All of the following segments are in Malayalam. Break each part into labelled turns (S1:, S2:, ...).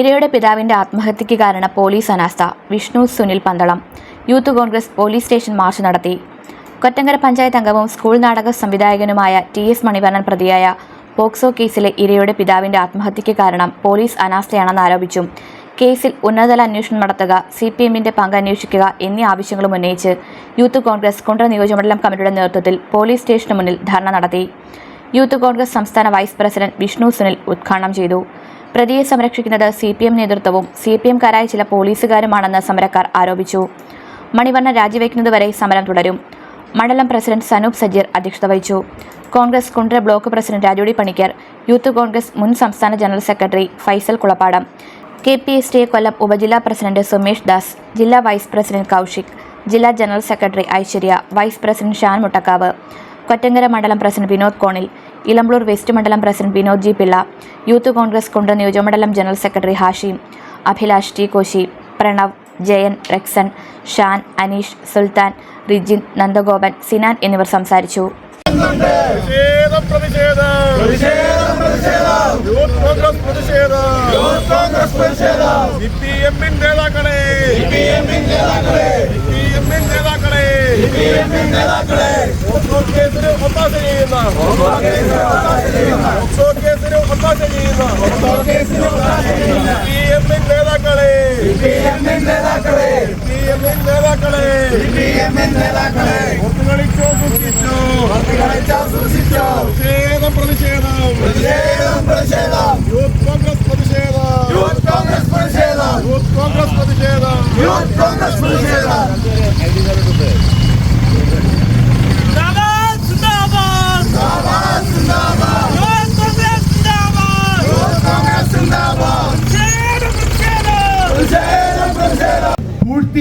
S1: ഇരയുടെ പിതാവിന്റെ ആത്മഹത്യയ്ക്ക് കാരണം പോലീസ് അനാസ്ഥ Vishnu Sunil Pandalam youth Congress police station march നടത്തി കൊറ്റങ്കര പഞ്ചായത്ത് അംഗവും സ്കൂൾ നാടക സംവിധായകനുമായ ടി എസ് മണിവരണൻ പ്രതിയായ പോക്സോ കേസിലെ ഇരയുടെ പിതാവിന്റെ ആത്മഹത്യയ്ക്ക് കാരണം പോലീസ് അനാസ്ഥയാണെന്ന് ആരോപിച്ചു കേസിൽ ഉന്നതതല അന്വേഷണം നടത്തുക സി പി എമ്മിന്റെ പങ്ക് അന്വേഷിക്കുക എന്നീ ആവശ്യങ്ങളും ഉന്നയിച്ച് യൂത്ത് കോൺഗ്രസ് കുണ്ടറ നിയോജകമണ്ഡലം കമ്മിറ്റിയുടെ നേതൃത്വത്തിൽ പോലീസ് സ്റ്റേഷന് മുന്നിൽ ധർണ നടത്തി യൂത്ത് കോൺഗ്രസ് സംസ്ഥാന വൈസ് പ്രസിഡന്റ് വിഷ്ണു സുനിൽ ഉദ്ഘാടനം ചെയ്തു പ്രതിയെ സംരക്ഷിക്കുന്നത് സി പി എം നേതൃത്വവും സി പി എംകാരായ ചില പോലീസുകാരുമാണെന്ന് സമരക്കാർ ആരോപിച്ചു മണിവർണ്ണ രാജിവെക്കുന്നതുവരെ സമരം തുടരും മണ്ഡലം പ്രസിഡന്റ് സനൂപ് സജീർ അധ്യക്ഷത വഹിച്ചു Congress Kundara block president Rajodi Panicker youth Congress മുൻ സംസ്ഥാന general secretary Faisal Kulappadam K P S T A Kollam ഉപജില്ലാ പ്രസിഡന്റ് സുമേഷ് ദാസ് ജില്ലാ വൈസ് പ്രസിഡന്റ് കൗശിക് ജില്ലാ general secretary Aishwarya vice president Shan Muttakkavu Kottamkara മണ്ഡലം പ്രസിഡന്റ് വിനോദ് കോണിൽ ഇലമ്പളൂർ വെസ്റ്റ് മണ്ഡലം president Vinod G Pillai youth Congress Kunda നിയോജകമണ്ഡലം general secretary Hashim Abhilash T Koshy Pranav Jayan Rexon Shan Aneesh Sultan Rijin Nandagopan Sinan എന്നിവർ സംസാരിച്ചു നേതാക്കളെ നേതാക്കളെ നേതാക്കളെ നേതാക്കളെ കേസിന് ഒത്താശ ചെയ്യുന്ന കേസിന് ഒത്താശ ചെയ്യുന്ന സി എം നേതാക്കളെ സി എം നേതാക്കളെ സി എം നേതാക്കളെ സി എം
S2: നേതാക്കളെ ഒത്തുകളിച്ചോ സൂക്ഷിച്ചോ ഒത്തുകളിച്ചോ സൂക്ഷിച്ചോ പ്രതിഷേധം പ്രതിഷേധം പ്രതിഷേധം പ്രതിഷേധം യൂത്ത് കോൺഗ്രസ് പ്രതിഷേധം യൂത്ത് കോൺഗ്രസ് പ്രതിഷേധം യൂത്ത് കോൺഗ്രസ് പ്രതിഷേധം യൂത്ത് കോൺഗ്രസ് പ്രതിഷേധം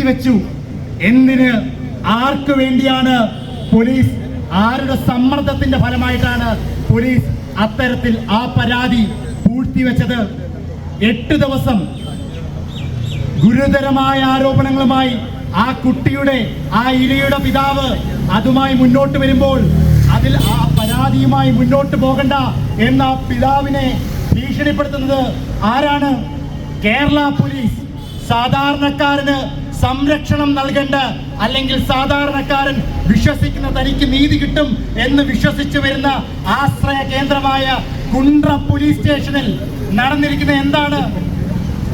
S2: വെച്ചു എന്തിന് ആർക്ക് വേണ്ടിയാണ് പോലീസ് ആരുടെ സമ്മർദ്ദത്തിന്റെ ഫലമായിട്ടാണ് പോലീസ് അത്തരത്തിൽ ആ പരാതി പൂഴ്ത്തിവെച്ചത് എട്ട് ദിവസം ഗുരുതരമായ ആരോപണങ്ങളുമായി ആ കുട്ടിയുടെ ആ ഇരയുടെ പിതാവ് അതുമായി മുന്നോട്ട് വരുമ്പോൾ അതിൽ പരാതിയുമായി മുന്നോട്ട് പോകണ്ട എന്ന പിതാവിനെ ഭീഷണിപ്പെടുത്തുന്നത് ആരാണ് കേരള പോലീസ് സാധാരണക്കാരന് സംരക്ഷണം നൽകേണ്ട അല്ലെങ്കിൽ സാധാരണക്കാരൻ വിശ്വസിക്കുന്ന തനിക്ക് നീതി കിട്ടും എന്ന് വിശ്വസിച്ചു വരുന്ന ആശ്രയ കേന്ദ്രമായ കുണ്ട്ര പോലീസ് സ്റ്റേഷനിൽ നടന്നിരിക്കുന്ന എന്താണ്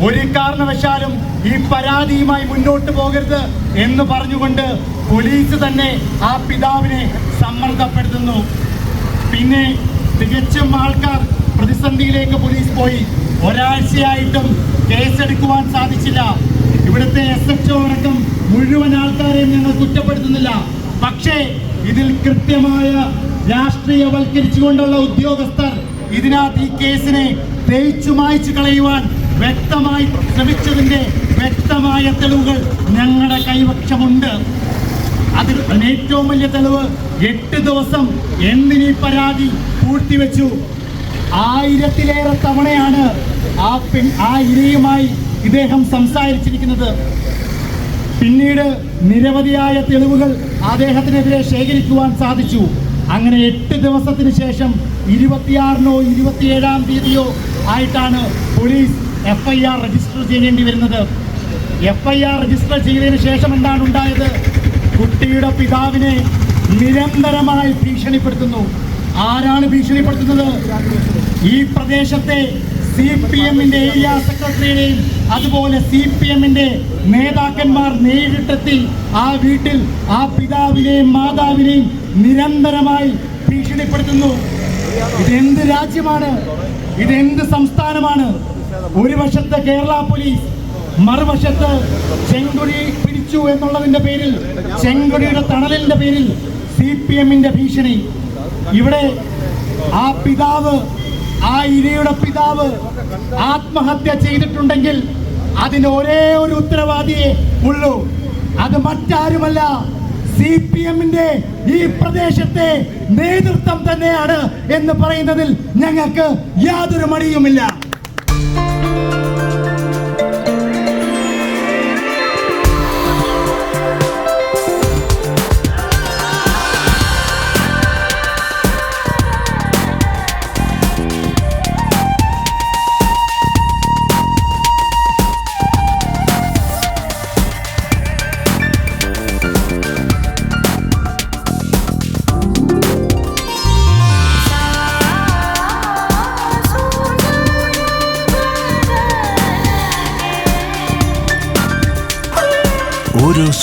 S2: ഒരു കാരണവശാലും ഈ പരാതിയുമായി മുന്നോട്ട് പോകരുത് എന്ന് പറഞ്ഞുകൊണ്ട് പോലീസ് തന്നെ ആ പിതാവിനെ സമ്മർദ്ദപ്പെടുത്തുന്നു പിന്നെ തികച്ചും ആൾക്കാർ പ്രതിസന്ധിയിലേക്ക് പോലീസ് പോയി ഒരാഴ്ചയായിട്ടും കേസെടുക്കുവാൻ സാധിച്ചില്ല ഇവിടുത്തെ എസ് എച്ച് അടക്കം മുഴുവൻ ആൾക്കാരെയും ഞങ്ങൾ കുറ്റപ്പെടുത്തുന്നില്ല പക്ഷേ ഇതിൽ കൃത്യമായ രാഷ്ട്രീയവൽക്കരിച്ചുകൊണ്ടുള്ള ഉദ്യോഗസ്ഥർ ഇതിനകത്ത് ഈ കേസിനെ തേച്ചു മായ്ച്ചു കളയുവാൻ വ്യക്തമായി ശ്രമിച്ചതിൻ്റെ വ്യക്തമായ തെളിവുകൾ ഞങ്ങളുടെ കൈവശമുണ്ട് അതിൽ ഏറ്റവും വലിയ തെളിവ് എട്ട് ദിവസം എന്തിനീ പരാതി പൂഴ്ത്തിവെച്ചു ആയിരത്തിലേറെ തവണയാണ് ആ പെൺ ആ ഇരയുമായി ഇദ്ദേഹം സംസാരിച്ചിരിക്കുന്നത് പിന്നീട് നിരവധിയായ തെളിവുകൾ അദ്ദേഹത്തിനെതിരെ ശേഖരിക്കുവാൻ സാധിച്ചു അങ്ങനെ എട്ട് ദിവസത്തിന് ശേഷം ഇരുപത്തിയാറിനോ ഇരുപത്തിയേഴാം തീയതിയോ ആയിട്ടാണ് police F I R register ചെയ്യേണ്ടി വരുന്നത് എഫ് ഐ ആർ രജിസ്റ്റർ ചെയ്തതിന് ശേഷം എന്താണ് ഉണ്ടായത് കുട്ടിയുടെ പിതാവിനെ നിരന്തരമായി ഭീഷണിപ്പെടുത്തുന്നു ആരാണ് ഭീഷണിപ്പെടുത്തുന്നത് ഈ പ്രദേശത്തെ സി പി എമ്മിന്റെ ഏരിയ സെക്രട്ടറിയുടെയും അതുപോലെ സി പി എമ്മിന്റെ നേതാക്കന്മാർ നേരിട്ടെത്തി ആ വീട്ടിൽ ആ പിതാവിനെയും മാതാവിനെയും നിരന്തരമായി ഭീഷണിപ്പെടുത്തുന്നു ഇതെന്ത് രാജ്യമാണ് ഇതെന്ത് സംസ്ഥാനമാണ് ഒരു വശത്ത് കേരള പോലീസ് മറുവശത്ത് ചെങ്കുടി വിളിച്ചു എന്നുള്ളതിന്റെ പേരിൽ ചെങ്കൊടിയുടെ തണലിന്റെ പേരിൽ സി പി എമ്മിന്റെ ഭീഷണി ഇവിടെ ആ പിതാവ് ആ ഇരയുടെ പിതാവ് ആത്മഹത്യ ചെയ്തിട്ടുണ്ടെങ്കിൽ അതിന് ഒരേ ഒരു ഉത്തരവാദിയെ ഉള്ളൂ അത് മറ്റാരുമല്ല സി പി എമ്മിന്റെ ഈ പ്രദേശത്തെ നേതൃത്വം തന്നെയാണ് എന്ന് പറയുന്നതിൽ ഞങ്ങൾക്ക് യാതൊരു മടിയുമില്ല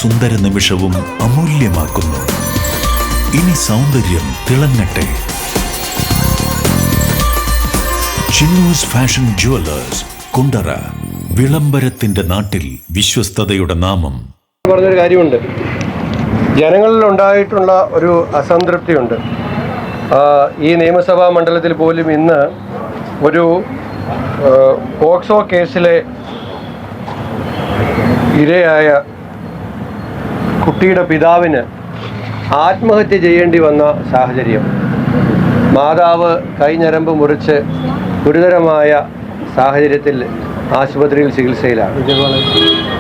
S3: സുന്ദര നിമിഷവും അമൂല്യമാക്കുന്നു ഇനി സൗന്ദര്യം തിളങ്ങട്ടെ ചിന്നൂസ് ഫാഷൻ ജുവലേഴ്സ് കുണ്ടറ വിളംബരത്തിന്റെ നാട്ടിൽ വിശ്വസ്തതയുടെ നാമം
S4: പറഞ്ഞൊരു കാര്യമുണ്ട് ജനങ്ങളിൽ ഉണ്ടായിട്ടുള്ള ഒരു അസംതൃപ്തിയുണ്ട് ഈ നിയമസഭാ മണ്ഡലത്തിൽ പോലും ഇന്ന് ഒരു പോക്സോ കേസിലെ ഇരയായ കുട്ടിയുടെ പിതാവിന് ആത്മഹത്യ ചെയ്യേണ്ടി വന്ന സാഹചര്യം മാതാവ് കൈഞ്ഞരമ്പ് മുറിച്ച് ഗുരുതരമായ സാഹചര്യത്തിൽ ആശുപത്രിയിൽ ചികിത്സയിലാണ്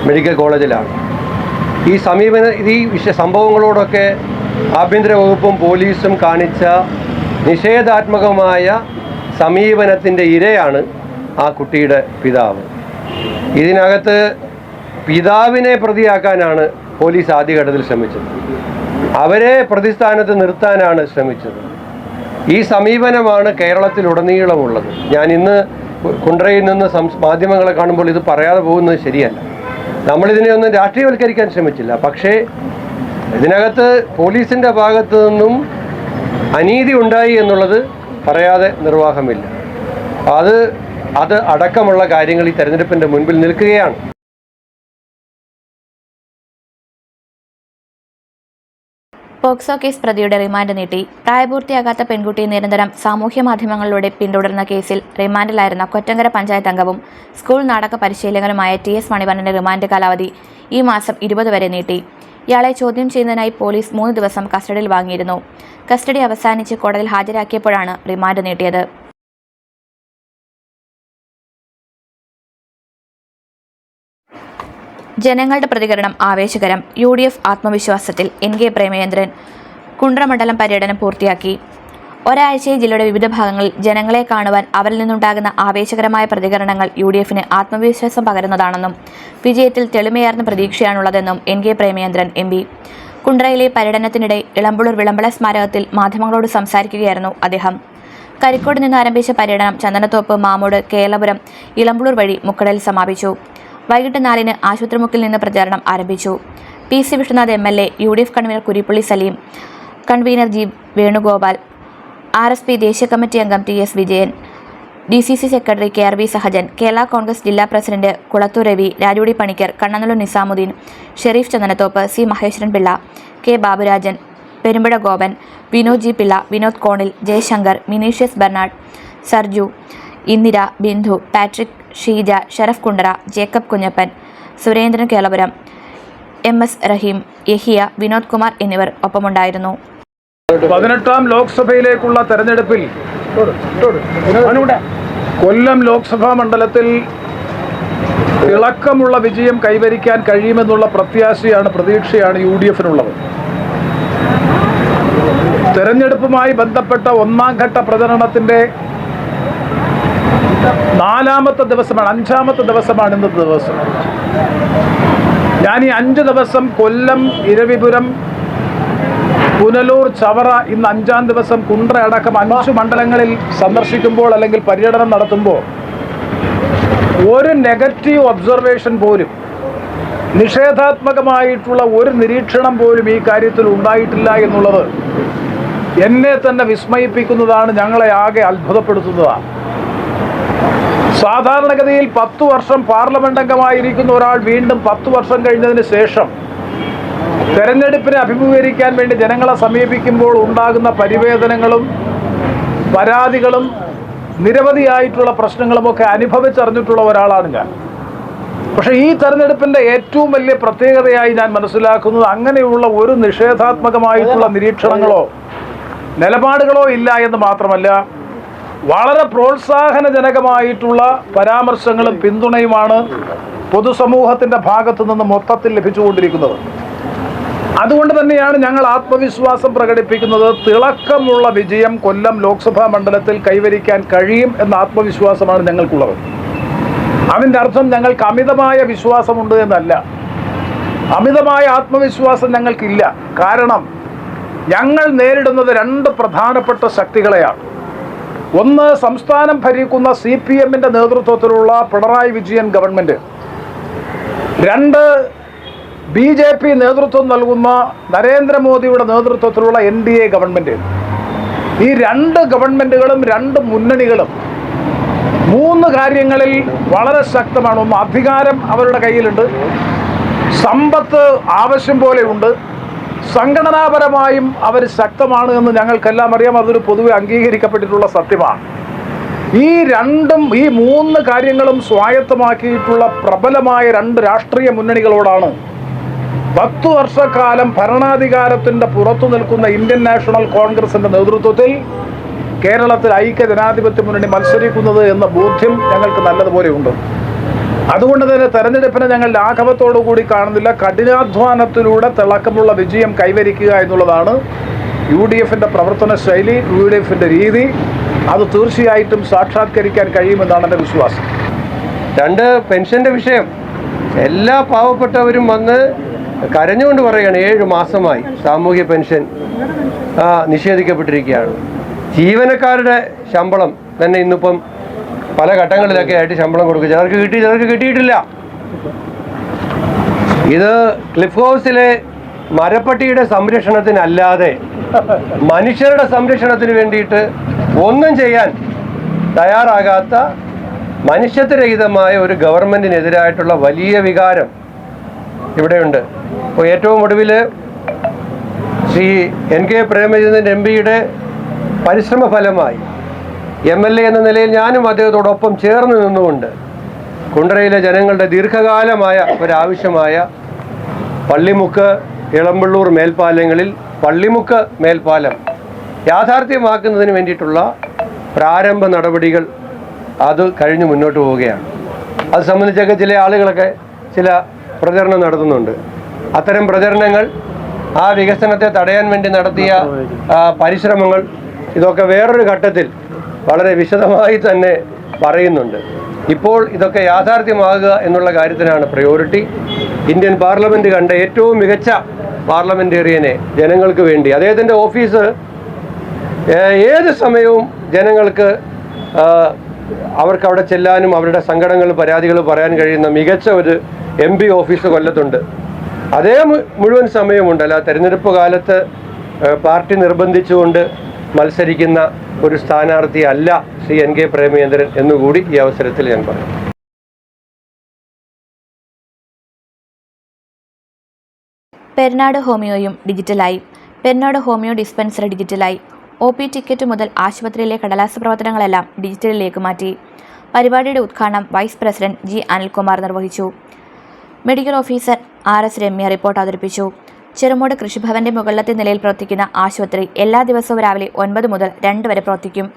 S4: മെഡിക്കൽ കോളേജിലാണ് ഈ സമീപന ഈ വിഷയ സംഭവങ്ങളോടൊക്കെ ആഭ്യന്തര വകുപ്പും പോലീസും കാണിച്ച നിഷേധാത്മകമായ സമീപനത്തിൻ്റെ ഇരയാണ് ആ കുട്ടിയുടെ പിതാവ് ഇതിനകത്ത് പിതാവിനെ പ്രതിയാക്കാനാണ് പോലീസ് ആദ്യഘട്ടത്തിൽ ശ്രമിച്ചത് അവരെ പ്രതിസ്ഥാനത്ത് നിർത്താനാണ് ശ്രമിച്ചത് ഈ സമീപനമാണ് കേരളത്തിലുടനീളമുള്ളത് ഞാൻ ഇന്ന് കുണ്ടറയിൽ നിന്ന് മാധ്യമങ്ങളെ കാണുമ്പോൾ ഇത് പറയാതെ പോകുന്നത് ശരിയല്ല നമ്മളിതിനെ ഒന്നും രാഷ്ട്രീയവൽക്കരിക്കാൻ ശ്രമിച്ചില്ല പക്ഷേ ഇതിനകത്ത് പോലീസിൻ്റെ ഭാഗത്തു നിന്നും അനീതി ഉണ്ടായി എന്നുള്ളത് പറയാതെ നിർവാഹമില്ല അത് അത് അടക്കമുള്ള കാര്യങ്ങൾ ഈ തെരഞ്ഞെടുപ്പിൻ്റെ മുൻപിൽ നിൽക്കുകയാണ്
S5: പോക്സോ കേസ് പ്രതിയുടെ റിമാൻഡ് നീട്ടി പ്രായപൂർത്തിയാകാത്ത പെൺകുട്ടിയെ നിരന്തരം സാമൂഹ്യ മാധ്യമങ്ങളിലൂടെ പിന്തുടർന്ന കേസിൽ റിമാൻഡിലായിരുന്ന കൊറ്റങ്കര പഞ്ചായത്ത് അംഗവും സ്കൂൾ നാടക പരിശീലകനുമായ ടി എസ് മണിവണ്ണന്റെ റിമാൻഡ് കാലാവധി ഈ മാസം ഇരുപത് വരെ നീട്ടി ഇയാളെ ചോദ്യം ചെയ്യുന്നതിനായി പോലീസ് മൂന്ന് ദിവസം കസ്റ്റഡിയിൽ വാങ്ങിയിരുന്നു കസ്റ്റഡി അവസാനിച്ച് കോടതിയിൽ ഹാജരാക്കിയപ്പോഴാണ് റിമാൻഡ് നീട്ടിയത്
S6: ജനങ്ങളുടെ പ്രതികരണം ആവേശകരം യു ഡി എഫ് ആത്മവിശ്വാസത്തിൽ എൻ കെ പ്രേമചന്ദ്രൻ കുണ്ട്രമണ്ഡലം പര്യടനം പൂർത്തിയാക്കി ഒരാഴ്ചയിൽ ജില്ലയുടെ വിവിധ ഭാഗങ്ങളിൽ ജനങ്ങളെ കാണുവാൻ അവരിൽ നിന്നുണ്ടാകുന്ന ആവേശകരമായ പ്രതികരണങ്ങൾ യു ഡി എഫിന് ആത്മവിശ്വാസം പകരുന്നതാണെന്നും വിജയത്തിൽ തെളിമയേർന്ന പ്രതീക്ഷയാണുള്ളതെന്നും N K Premachandran M P കുണ്ട്രയിലെ പര്യടനത്തിനിടെ ഇളമ്പുള്ളൂർ വിളമ്പള സ്മാരകത്തിൽ മാധ്യമങ്ങളോട് സംസാരിക്കുകയായിരുന്നു അദ്ദേഹം കരിക്കോട് നിന്ന് ആരംഭിച്ച പര്യടനം ചന്ദനത്തോപ്പ് മാമോട് കേരളപുരം ഇളമ്പുളൂർ വഴി മുക്കടയിൽ സമാപിച്ചു വൈകിട്ട് നാലിന് ആശുപത്രിമുക്കിൽ നിന്ന് പ്രചാരണം ആരംഭിച്ചു P C Vishnunath M L A U D F convener Kurippally Saleem convener G Venugopal R S P ദേശീയ കമ്മിറ്റി അംഗം T S Vijayan D C C secretary K R V Sahajan Kerala Congress ജില്ലാ president Kulathoor Ravi Rajudi Panicker Kannanallur Nizamuddin Sharif Chandanathoppe C Maheswaran Pillai K Baburajan Perumpada Gopan Vinod G Pillai Vinod Konil Jayasankar Minicius Bernard Sarju Indira Bindu Patrick Sheeja Sharaf Kundara Jacob Kunjappan Surendran Kelapuram M S Rahim Yahiya Vinod Kumar എന്നിവർ ഒപ്പമുണ്ടായിരുന്നു
S7: പതിനെട്ടാം ലോക്സഭയിലേക്കുള്ള തെരഞ്ഞെടുപ്പിൽ കൊല്ലം ലോക്സഭാ മണ്ഡലത്തിൽ തിളക്കമുള്ള വിജയം കൈവരിക്കാൻ കഴിയുമെന്നുള്ള പ്രത്യാശയാണ് പ്രതീക്ഷയാണ് യു ഡി എഫിനുള്ളത് തെരഞ്ഞെടുപ്പുമായി ബന്ധപ്പെട്ട ഒന്നാം ഘട്ട പ്രചരണത്തിൻ്റെ നാലാമത്തെ ദിവസമാണ് അഞ്ചാമത്തെ ദിവസമാണ് ഇന്നത്തെ ദിവസം ഞാൻ ഈ അഞ്ച് ദിവസം കൊല്ലം ഇരവിപുരം പുനലൂർ ചവറ ഇന്ന് അഞ്ചാം ദിവസം കുണ്ട്ര അടക്കം അഞ്ച് മണ്ഡലങ്ങളിൽ സന്ദർശിക്കുമ്പോൾ അല്ലെങ്കിൽ പര്യടനം നടത്തുമ്പോൾ ഒരു നെഗറ്റീവ് ഒബ്സർവേഷൻ പോലും നിഷേധാത്മകമായിട്ടുള്ള ഒരു നിരീക്ഷണം പോലും ഈ കാര്യത്തിൽ ഉണ്ടായിട്ടില്ല എന്നുള്ളത് എന്നെ തന്നെ വിസ്മയിപ്പിക്കുന്നതാണ് ഞങ്ങളെ ആകെ അത്ഭുതപ്പെടുത്തുന്നതാണ് സാധാരണഗതിയിൽ പത്തു വർഷം പാർലമെന്റ് അംഗമായിരിക്കുന്ന ഒരാൾ വീണ്ടും പത്ത് വർഷം കഴിഞ്ഞതിന് ശേഷം തെരഞ്ഞെടുപ്പിനെ അഭിമുഖീകരിക്കാൻ വേണ്ടി ജനങ്ങളെ സമീപിക്കുമ്പോൾ ഉണ്ടാകുന്ന പരിവേദനങ്ങളും പരാതികളും നിരവധിയായിട്ടുള്ള പ്രശ്നങ്ങളുമൊക്കെ അനുഭവിച്ചറിഞ്ഞിട്ടുള്ള ഒരാളാണ് ഞാൻ പക്ഷെ ഈ തെരഞ്ഞെടുപ്പിന്റെ ഏറ്റവും വലിയ പ്രത്യേകതയായി ഞാൻ മനസ്സിലാക്കുന്നത് അങ്ങനെയുള്ള ഒരു നിഷേധാത്മകമായിട്ടുള്ള നിരീക്ഷണങ്ങളോ നിലപാടുകളോ ഇല്ല എന്ന് മാത്രമല്ല വളരെ പ്രോത്സാഹനജനകമായിട്ടുള്ള പരാമർശങ്ങളും പിന്തുണയുമാണ് പൊതുസമൂഹത്തിൻ്റെ ഭാഗത്തു നിന്ന് മൊത്തത്തിൽ ലഭിച്ചുകൊണ്ടിരിക്കുന്നത് അതുകൊണ്ട് തന്നെയാണ് ഞങ്ങൾ ആത്മവിശ്വാസം പ്രകടിപ്പിക്കുന്നത് തിളക്കമുള്ള വിജയം കൊല്ലം ലോക്സഭാ മണ്ഡലത്തിൽ കൈവരിക്കാൻ കഴിയും എന്ന ആത്മവിശ്വാസമാണ് ഞങ്ങൾക്കുള്ളത് അതിൻ്റെ അർത്ഥം ഞങ്ങൾക്ക് അമിതമായ വിശ്വാസമുണ്ട് എന്നല്ല അമിതമായ ആത്മവിശ്വാസം ഞങ്ങൾക്കില്ല കാരണം ഞങ്ങൾ നേരിടുന്നത് രണ്ട് പ്രധാനപ്പെട്ട ശക്തികളെയാണ് ഒന്ന് സംസ്ഥാനം ഭരിക്കുന്ന സി പി എമ്മിൻ്റെ നേതൃത്വത്തിലുള്ള പിണറായി വിജയൻ ഗവൺമെൻറ് രണ്ട് ബി ജെ പി നേതൃത്വം നൽകുന്ന നരേന്ദ്രമോദിയുടെ നേതൃത്വത്തിലുള്ള എൻ ഡി എ ഗവൺമെൻറ് ഈ രണ്ട് ഗവൺമെൻറ്റുകളും രണ്ട് മുന്നണികളും മൂന്ന് കാര്യങ്ങളിൽ വളരെ ശക്തമാണ് ഒന്ന് അധികാരം അവരുടെ കയ്യിലുണ്ട് സമ്പത്ത് ആവശ്യം പോലെയുണ്ട് സംഘടനാപരമായും അവർ ശക്തമാണ് എന്ന് ഞങ്ങൾക്കെല്ലാം അറിയാം അതൊരു പൊതുവെ അംഗീകരിക്കപ്പെട്ടിട്ടുള്ള സത്യമാണ് ഈ രണ്ടും ഈ മൂന്ന് കാര്യങ്ങളും സ്വായത്തമാക്കിയിട്ടുള്ള പ്രബലമായ രണ്ട് രാഷ്ട്രീയ മുന്നണികളോടാണ് പത്ത് വർഷക്കാലം ഭരണാധികാരത്തിൻ്റെ പുറത്തു നിൽക്കുന്ന ഇന്ത്യൻ നാഷണൽ കോൺഗ്രസിൻ്റെ നേതൃത്വത്തിൽ കേരളത്തിൽ ഐക്യ ജനാധിപത്യ മുന്നണി മത്സരിക്കുന്നത് എന്ന ബോധ്യം ഞങ്ങൾക്ക് ഉണ്ട് അതുകൊണ്ട് തന്നെ തെരഞ്ഞെടുപ്പിനെ ഞങ്ങൾ ലാഘവത്തോടു കൂടി കാണുന്നില്ല കഠിനാധ്വാനത്തിലൂടെ തിളക്കമുള്ള വിജയം കൈവരിക്കുക എന്നുള്ളതാണ് യു ഡി എഫിൻ്റെ പ്രവർത്തന ശൈലി യു ഡി എഫിൻ്റെ രീതി അത് തീർച്ചയായിട്ടും സാക്ഷാത്കരിക്കാൻ കഴിയുമെന്നാണ് എൻ്റെ വിശ്വാസം
S8: രണ്ട് പെൻഷൻ്റെ വിഷയം എല്ലാ പാവപ്പെട്ടവരും വന്ന് കരഞ്ഞുകൊണ്ട് പറയുകയാണ് ഏഴ് മാസമായി സാമൂഹ്യ പെൻഷൻ നിഷേധിക്കപ്പെട്ടിരിക്കുകയാണ് ജീവനക്കാരുടെ ശമ്പളം തന്നെ ഇന്നിപ്പം പല ഘട്ടങ്ങളിലൊക്കെ ആയിട്ട് ശമ്പളം കൊടുക്കും ചിലർക്ക് കിട്ടി ചിലർക്ക് കിട്ടിയിട്ടില്ല ഇത് ക്ലിഫ് ഹൗസിലെ മരപ്പട്ടിയുടെ സംരക്ഷണത്തിനല്ലാതെ മനുഷ്യരുടെ സംരക്ഷണത്തിന് വേണ്ടിയിട്ട് ഒന്നും ചെയ്യാൻ തയ്യാറാകാത്ത മനുഷ്യത്വരഹിതമായ ഒരു ഗവൺമെൻറ്റിനെതിരായിട്ടുള്ള വലിയ വികാരം ഇവിടെയുണ്ട് അപ്പോൾ ഏറ്റവും ഒടുവിൽ Shri N K Premachandran M പിയുടെ പരിശ്രമ ഫലമായി എം എൽ എ എന്ന നിലയിൽ ഞാനും അദ്ദേഹത്തോടൊപ്പം ചേർന്ന് നിന്നുകൊണ്ട് കുണ്ടറയിലെ ജനങ്ങളുടെ ദീർഘകാലമായ ഒരാവശ്യമായ പള്ളിമുക്ക് ഇളമ്പള്ളൂർ മേൽപ്പാലങ്ങളിൽ പള്ളിമുക്ക് മേൽപ്പാലം യാഥാർത്ഥ്യമാക്കുന്നതിന് വേണ്ടിയിട്ടുള്ള പ്രാരംഭ നടപടികൾ അത് കഴിഞ്ഞ് മുന്നോട്ട് പോവുകയാണ് അത് സംബന്ധിച്ചൊക്കെ ചില ആളുകളൊക്കെ ചില പ്രചരണം നടത്തുന്നുണ്ട് അത്തരം പ്രചരണങ്ങൾ ആ വികസനത്തെ തടയാൻ വേണ്ടി നടത്തിയ പരിശ്രമങ്ങൾ ഇതൊക്കെ വേറൊരു ഘട്ടത്തിൽ വളരെ വിശദമായി തന്നെ പറയുന്നുണ്ട് ഇപ്പോൾ ഇതൊക്കെ യാഥാർത്ഥ്യമാകുക എന്നുള്ള കാര്യത്തിനാണ് പ്രയോറിറ്റി ഇന്ത്യൻ പാർലമെൻറ്റ് കണ്ട ഏറ്റവും മികച്ച പാർലമെൻറ്റേറിയനെ ജനങ്ങൾക്ക് വേണ്ടി അദ്ദേഹത്തിൻ്റെ ഓഫീസ് ഏത് സമയവും ജനങ്ങൾക്ക് അവർക്ക് അവിടെ ചെല്ലാനും അവരുടെ സങ്കടങ്ങൾ പരാതികൾ പറയാൻ കഴിയുന്ന മികച്ച ഒരു എം പി ഓഫീസ് കൊല്ലത്തുണ്ട് അതേ മുഴുവൻ സമയമുണ്ട് അല്ല തെരഞ്ഞെടുപ്പ് കാലത്ത് പാർട്ടി നിർബന്ധിച്ചുകൊണ്ട് മത്സരിക്കുന്ന ഒരു സ്ഥാനാർത്ഥി അല്ല ശ്രീ എൻ കെ പ്രേമേന്ദ്രൻ എന്നുകൂടി ഈ അവസരത്തിൽ ഞാൻ പറയും
S9: പെരുന്നാട് ഹോമിയോയും ഡിജിറ്റലായി പെരുന്നാട് ഹോമിയോ ഡിസ്പെൻസറി ഡിജിറ്റലായി ഒ പി ടിക്കറ്റ് മുതൽ ആശുപത്രിയിലെ കടലാസ് പ്രവർത്തനങ്ങളെല്ലാം ഡിജിറ്റലിലേക്ക് മാറ്റി പരിപാടിയുടെ ഉദ്ഘാടനം വൈസ് പ്രസിഡന്റ് ജി അനിൽകുമാർ നിർവഹിച്ചു medical officer R S Ramya report അവതരിപ്പിച്ചു ചെറുമോട് കൃഷിഭവന്റെ മുകളിലത്തെ നിലയിൽ പ്രവർത്തിക്കുന്ന ആശുപത്രി എല്ലാ ദിവസവും രാവിലെ ഒൻപത് മുതൽ രണ്ട് വരെ പ്രവർത്തിക്കും